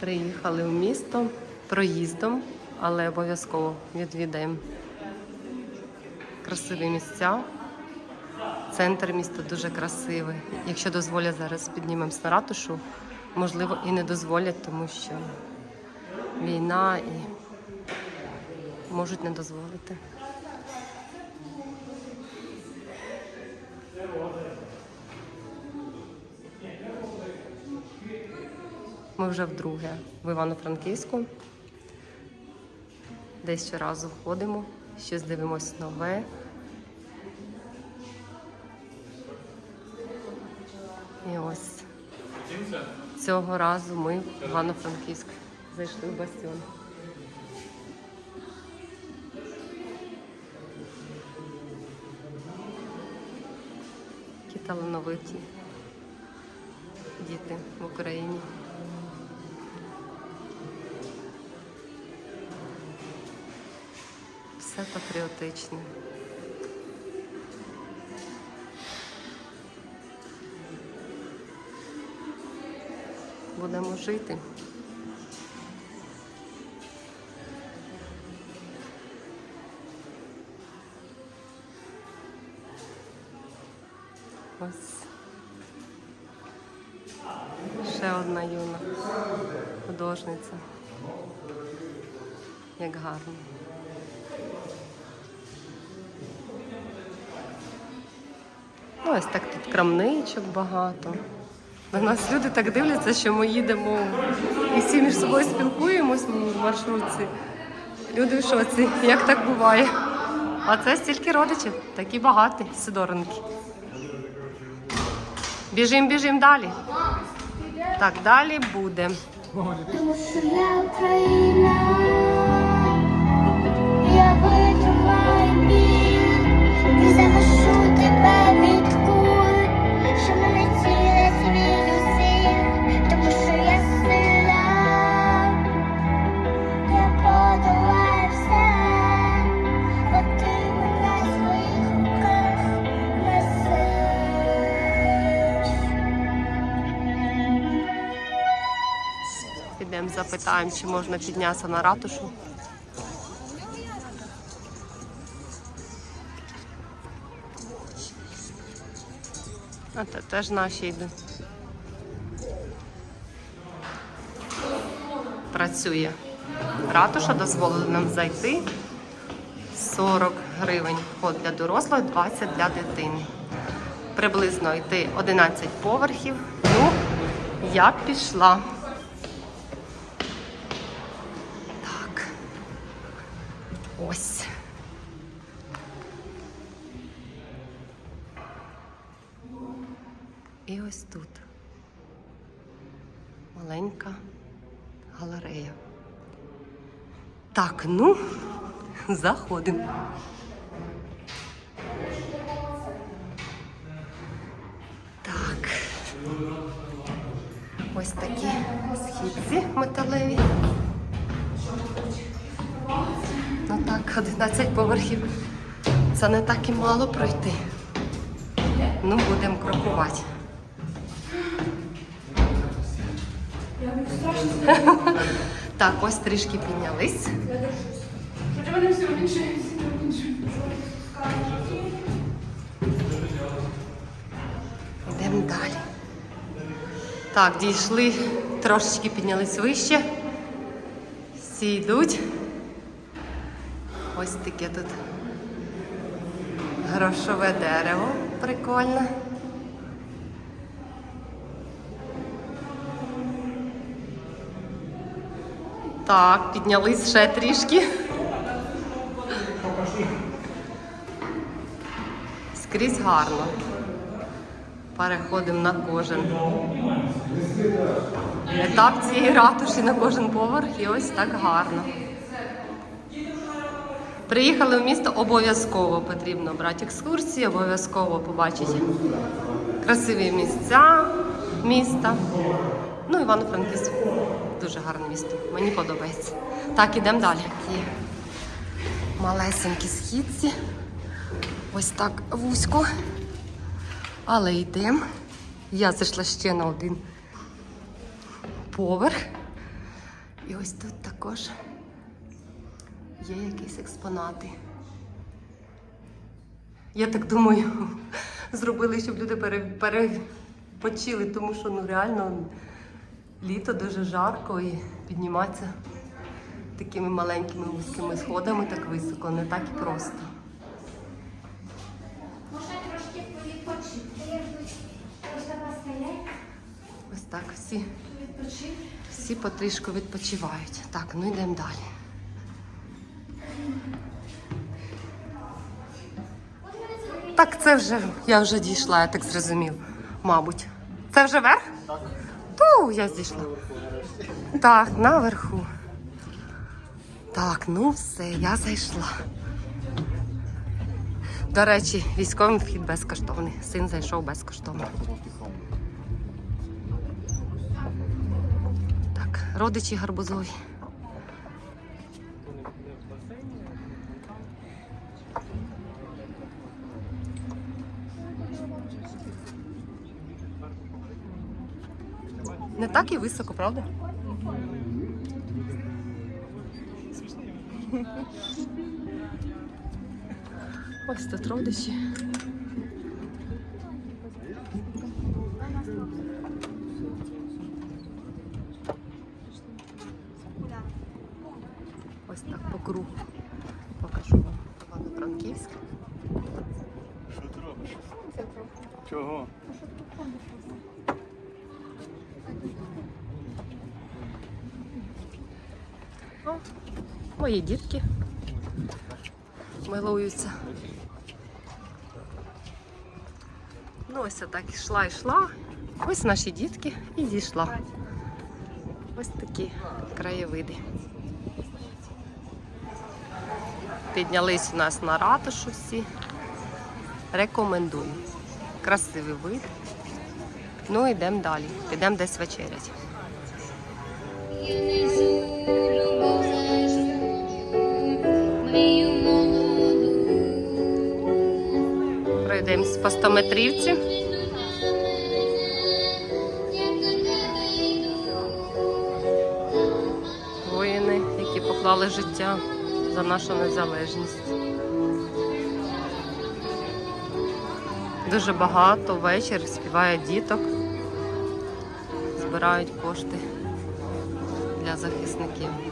Приїхали в місто проїздом, але обов'язково відвідаємо красиві місця. Центр міста дуже красивий. Якщо дозволять зараз піднімемось на ратушу, можливо, і не дозволять, тому що війна і можуть не дозволити. Ми вже вдруге в Івано-Франківську. Десь щоразу ходимо, щось дивимось нове. І ось цього разу ми в Івано-Франківськ зайшли в бастіон. Які талановиті діти в Україні. Все патріотичне. Будемо жити. Ось ще одна юна художниця. Як гарно. Ось так тут крамничок багато. На нас люди так дивляться, що ми їдемо і всі між собою спілкуємось в маршрутці. Люди в шоці, як так буває. А це стільки родичів, такі багаті сидоренки. Біжим, біжим далі. Так, далі буде. Тому що я Запитаємо, чи можна піднятися на ратушу. А це теж наші йдуть. Працює. Ратуша дозволила нам зайти. 40 гривень вход для дорослих, 20 для дитини. Приблизно йти 11 поверхів. Ну, я пішла. Ось. І ось тут маленька галерея. Так, ну, заходимо. Так. Ось такі східці металеві. Так, 11 поверхів. Це не так і мало пройти. Ну, будемо крокувати. Так, ось трішки піднялись. Йдемо далі. Так, дійшли, трошечки піднялись вище. Всі йдуть. Ось таке тут грошове дерево. Прикольне. Так, піднялись ще трішки. Скрізь гарно. Переходимо на кожен етап цієї ратуші на кожен поверх і ось так гарно. Приїхали в місто, обов'язково потрібно брати екскурсії, обов'язково побачити красиві місця міста. Ну, Івано-Франківськ дуже гарне місто. Мені подобається. Так, ідемо далі. Такі малесенькі східці. Ось так вузько. Але йдемо. Я зайшла ще на один поверх. І ось тут також є якісь експонати. Я так думаю, зробили, щоб люди перепочили, тому що ну реально літо дуже жарко і підніматися такими маленькими вузькими сходами так високо, не так і просто. Ось так всі, всі потрішку відпочивають. Так, ну йдемо далі. Так, це вже я вже дійшла, я так зрозумів. Мабуть. Це вже верх? Так. Ту, я зійшла. Так, наверху. Так, ну все, я зайшла. До речі, військовий вхід безкоштовний. Син зайшов безкоштовно. Так, родичі гарбузові. Не так і високо, правда? Ось тут родичі. Ось так по кругу. Покажу вам Івано-Франківськ. Що ти робиш? Чого? О, мої дітки милуються. Ну, ось я так йшла, йшла. Ось наші дітки і дійшла. Ось такі краєвиди. Піднялись у нас на ратушу всі. Рекомендую. Красивий вид. Ну, йдемо далі. Підемо десь вечерять. Пройдемось по 100 метрівці. Воїни, які поклали життя за нашу незалежність. Дуже багато вечір співає діток, збирають кошти для захисників.